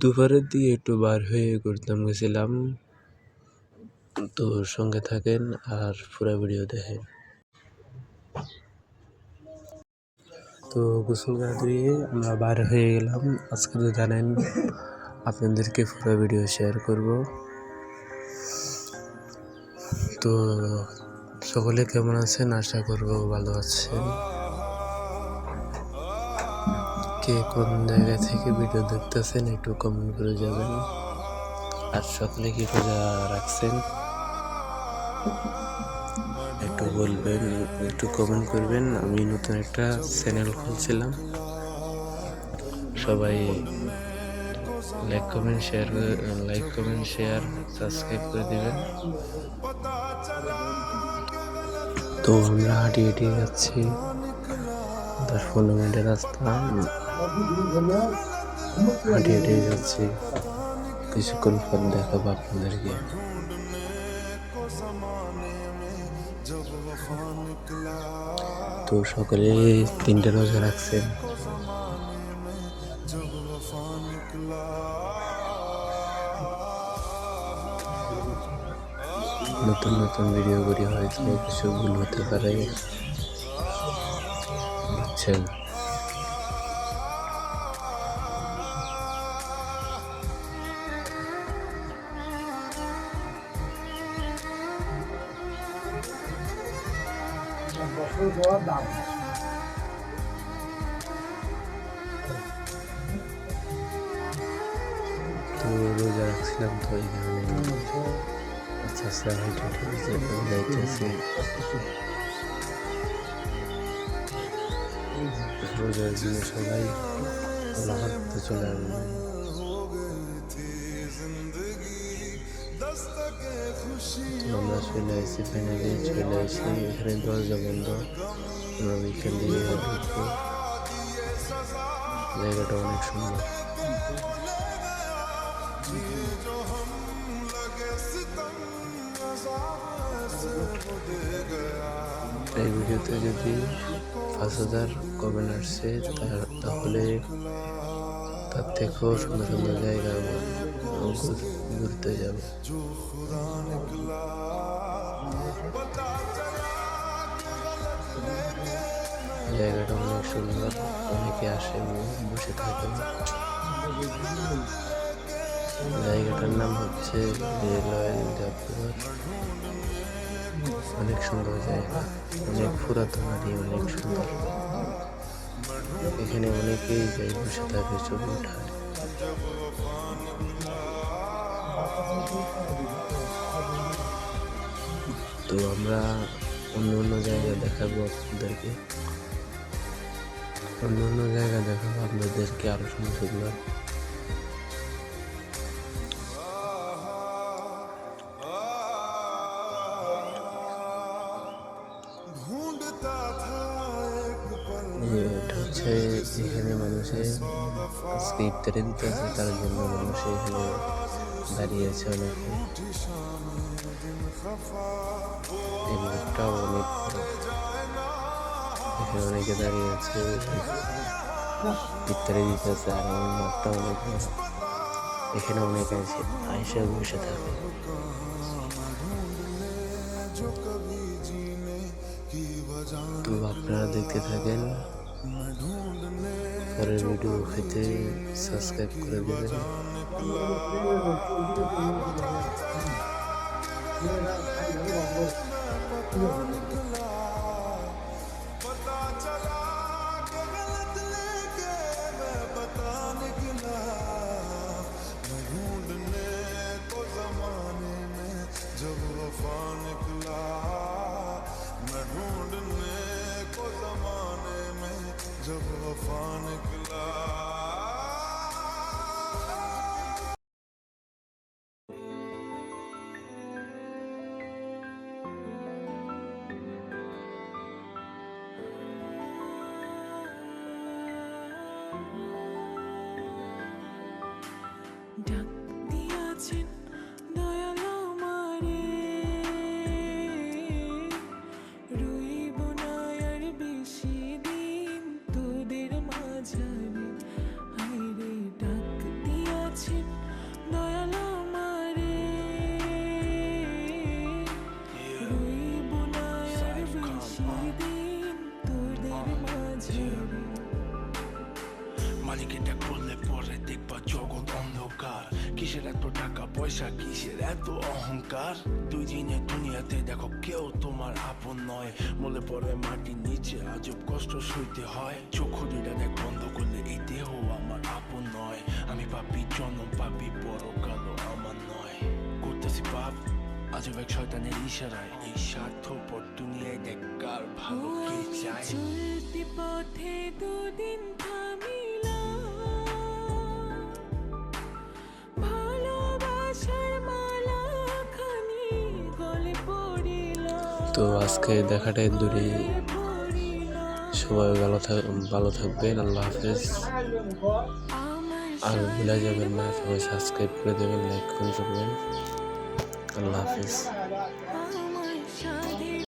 দুপুরের দিকে একটু বার হয়ে ঘুরতাম, গেছিলাম। তো সঙ্গে থাকেন আর পুরো ভিডিও দেখেন। তো গোসল গা ধুয়ে আমরা বার হয়ে গেলাম। আজকে তো জানেন, আপনাদেরকে পুরো ভিডিও শেয়ার করব। তো সকলে কেমন আছেন? আশা করব ভালো আছেন। কে কোন জায়গা থেকে ভিডিও দেখতেছেন একটু কমেন্ট করে যাবেন আর সকলে কি রোজা রাখছেন? একটু বলবেন, একটু কমেন্ট করবেন। আমি নতুন একটা চ্যানেল খুলছিলাম। সবাই like comment share like comment share subscribe করে দিবেন। তো আমরা হাঁটি হেঁটে যাচ্ছি। দশ পনেরো মিনিটের রাস্তা হাঁটি হেঁটে যাচ্ছি। কিছুক্ষণ পর দেখাবো আপনাদেরকে। তো সকলে তিনটে রোজা রাখছেন। নতুন নতুন ভিডিও করি হয়তো কিছু ভুল হতে পারে। বুঝছেন তো রোজা রাখছিলাম তো এখানে। আচ্ছা আচ্ছা হেঁটে হেঁটে যাইতেছি রোজার দিনে সবাই আল্লাহর পথে চলে আসবে তো আমরা চলে আসছি ফাইনালি চলে আসছি এখানে দরজা বন্ধ আমরা ওইখান দিয়ে ঢুকবো জায়গাটা অনেক সুন্দর এই ভিডিওতে যদি পাঁচ হাজার কমেন্ট আসছে তাহলে তার থেকেও সুন্দর সুন্দর জায়গা ঘুরতে যাব। জায়গাটা অনেক সুন্দর, অনেকে আসে বসে থাকেন জায়গাটার নাম হচ্ছে অনেক সুন্দর জায়গা, অনেক পুরাতন বাড়ি অনেক সুন্দর। এখানে অনেকেই যাই বসে থাকে ছবি ওঠায়। তো আমরা অন্য অন্য জায়গা দেখাবো আপনাদেরকে। অন্য অন্য জায়গা দেখাবো, আপনাদেরকে আরও সুন্দর সুন্দর হচ্ছে এখানে মানুষে আজকে ইফতারি দিতে আছে তার জন্য মানুষ এখানে দাঁড়িয়ে আছে অনেকে। এই লোকটাও অনেক এখানে অনেকে দাঁড়িয়ে আছে। ইফতারি দিতে আছে, আর আমার মাঠটা অনেক এখানে অনেক আছে আইসা বসে থাকে। তো আপনারা দেখতে থাকেন পরের ভিডিও পেতে সাবস্ক্রাইব করে দেবেন ডাক দিয়াছেন মনে পরে দেখবা জগৎ অন্ধকার। কিসের এত টাকা পয়সা কিসের এত অহংকার? দুই দিনের দুনিয়াতে দেখো কেউ তোমার আপন নয়। মনে পরে মাটির নিচে আজব কষ্ট সইতে হয়। চোখ দুইটা দেখ বন্ধ করলে এই দেহ আমার আপন নয়। আমি পাপি জনম পাপি বড় কালো আমার নয়। করতেছি পাপ আজব এক শয়তানের ইশারায়। এই স্বার্থপর দুনিয়ায় দেখ কার ভালো কে চলতি পথে দুদিন তো আজকে দেখাটাই দূরে। সবাই ভালো থাক, ভালো থাকবেন, আল্লাহ হাফেজ। আর ভুলে যাবেন না, সবাই সাবস্ক্রাইব করে দেবেন লাইক করে দেবেন। আল্লাহ হাফেজ।